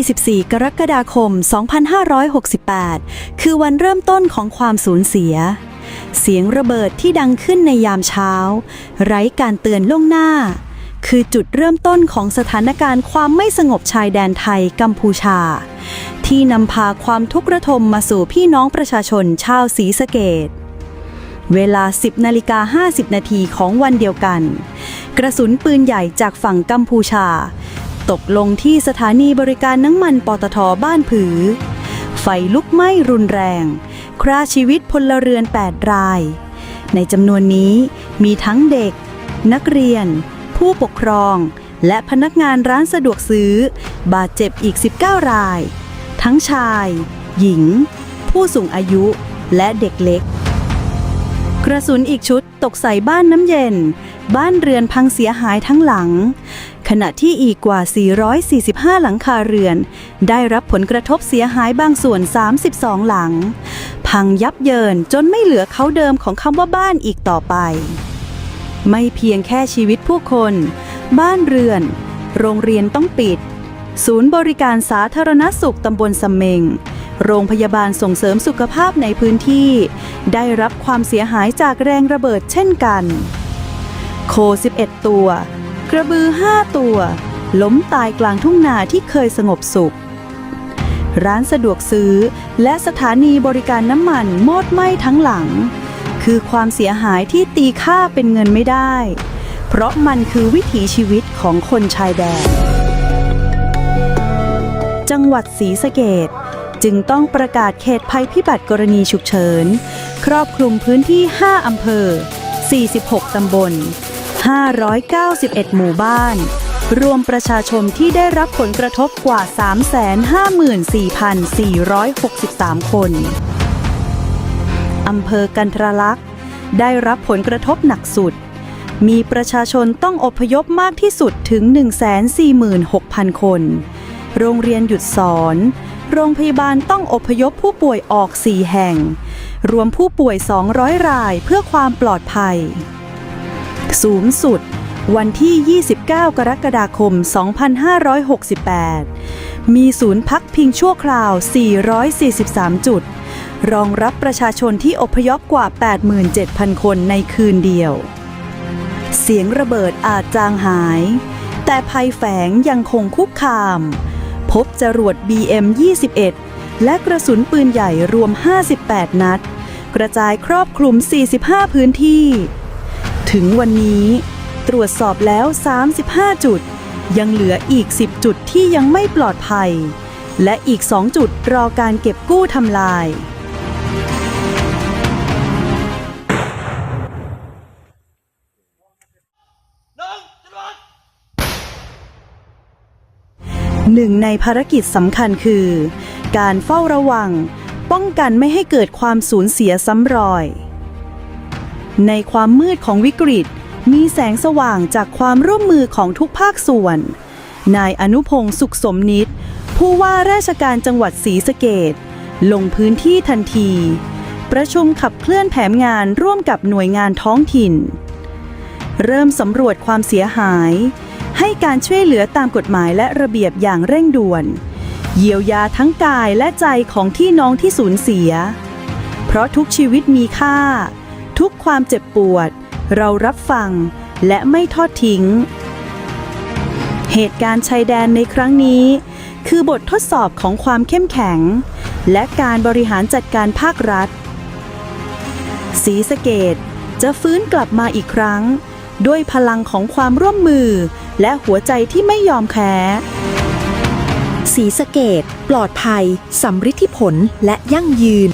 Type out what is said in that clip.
24 กรกฎาคม 2568 คือวันเริ่มต้นของความสูญเสีย เสียงระเบิดที่ดังขึ้นในยามเช้า ไร้การเตือนล่วงหน้า คือจุดเริ่มต้นของสถานการณ์ความไม่สงบชายแดนไทยกัมพูชา ที่นำพาความทุกข์ระทมมาสู่พี่น้องประชาชนชาวศรีสะเกดเวลา 10นาฬิกา50 นาทีของวันเดียวกัน กระสุนปืนใหญ่จากฝั่งกัมพูชา ตกลงที่สถานีบริการน้ำมันปตทบ้านผือ ไฟลุกไหม้รุนแรง คร่าชีวิตพลเรือน 8 ราย ในจำนวนนี้มีทั้งเด็ก นักเรียน ผู้ปกครอง และพนักงานร้านสะดวกซื้อ บาดเจ็บอีก 19 ราย ทั้งชาย หญิง ผู้สูงอายุและเด็กเล็ก กระสุนอีกชุดตกใส่บ้านน้ำเย็น บ้านเรือนพังเสียหายทั้งหลัง ขณะที่อีกกว่า 445 หลังคาเรือน ได้รับผลกระทบเสียหายบางส่วน 32 หลัง พังยับเยินจนไม่เหลือเขาเดิมของคำว่าบ้านอีกต่อไป ไม่เพียงแค่ชีวิตผู้คน บ้านเรือน โรงเรียนต้องปิด ศูนย์บริการสาธารณสุขตำบลสำเมงโรงพยาบาลส่งเสริมสุขภาพในพื้นที่ ได้รับความเสียหายจากแรงระเบิดเช่นกัน โค 11 ตัว กระบือ5ตัว ล้มตายกลางทุ่งนาที่เคยสงบสุข ร้านสะดวกซื้อและสถานีบริการน้ำมันโมดไหม้ทั้งหลัง คือความเสียหายที่ตีค่าเป็นเงินไม่ได้ เพราะมันคือวิถีชีวิตของคนชายแดน จังหวัดศรีสะเกดจึงต้องประกาศเขตภัยพิบัติกรณีฉุกเฉิน ครอบคลุมพื้นที่ 5 อำเภอ 46 ตำบล 591 หมู่บ้าน รวมประชาชนที่ได้รับผลกระทบกว่า 354,463 คน อำเภอกันทรลักษณ์ได้รับผลกระทบหนักสุด มีประชาชนต้องอพยพมากที่สุดถึง 146,000 คน โรงเรียนหยุดสอน โรงพยาบาลต้องอพยพผู้ป่วยออก 4 แห่ง รวมผู้ป่วย 200 รายเพื่อความปลอดภัย สูงสุด วันที่ 29 กรกฎาคม 2568 มีศูนย์พักพิงชั่วคราว 443 จุด รองรับประชาชนที่อพยพกว่า 87,000 คนในคืนเดียว เสียงระเบิดอาจจางหาย แต่ภัยแฝงยังคงคุกคาม พบจรวด BM-21 และกระสุนปืนใหญ่รวม 58 นัด กระจายครอบคลุม 45 พื้นที่ ถึงวันนี้ ตรวจสอบแล้ว 35 จุด ยังเหลืออีก 10 จุดที่ยังไม่ปลอดภัย และอีก 2 จุดรอการเก็บกู้ทำลาย หนึ่งในภารกิจสำคัญคือ การเฝ้าระวัง ป้องกันไม่ให้เกิดความสูญเสียซ้ำรอย ในความมืดของวิกฤต มีแสงสว่างจากความร่วมมือของทุกภาคส่วน นายอนุพงศ์สุขสมนิตผู้ว่าราชการจังหวัดศรีสะเกดลงพื้นที่ทันที ประชุมขับเคลื่อนแผนงานร่วมกับหน่วยงานท้องถิ่น เริ่มสำรวจความเสียหาย ให้การช่วยเหลือตามกฎหมายและระเบียบอย่างเร่งด่วน เยียวยาทั้งกายและใจของที่น้องที่สูญเสีย เพราะทุกชีวิตมีค่า ทุกความเจ็บปวด เรารับฟังและไม่ทอดทิ้ง เหตุการณ์ชายแดนในครั้งนี้ คือบททดสอบของความเข้มแข็ง และการบริหารจัดการภาครัฐศรีสเกดจะฟื้นกลับมาอีกครั้ง ด้วยพลังของความร่วมมือ และหัวใจที่ไม่ยอมแพ้สีสเกต ปลอดภัยสำฤทธิผลและยั่งยืน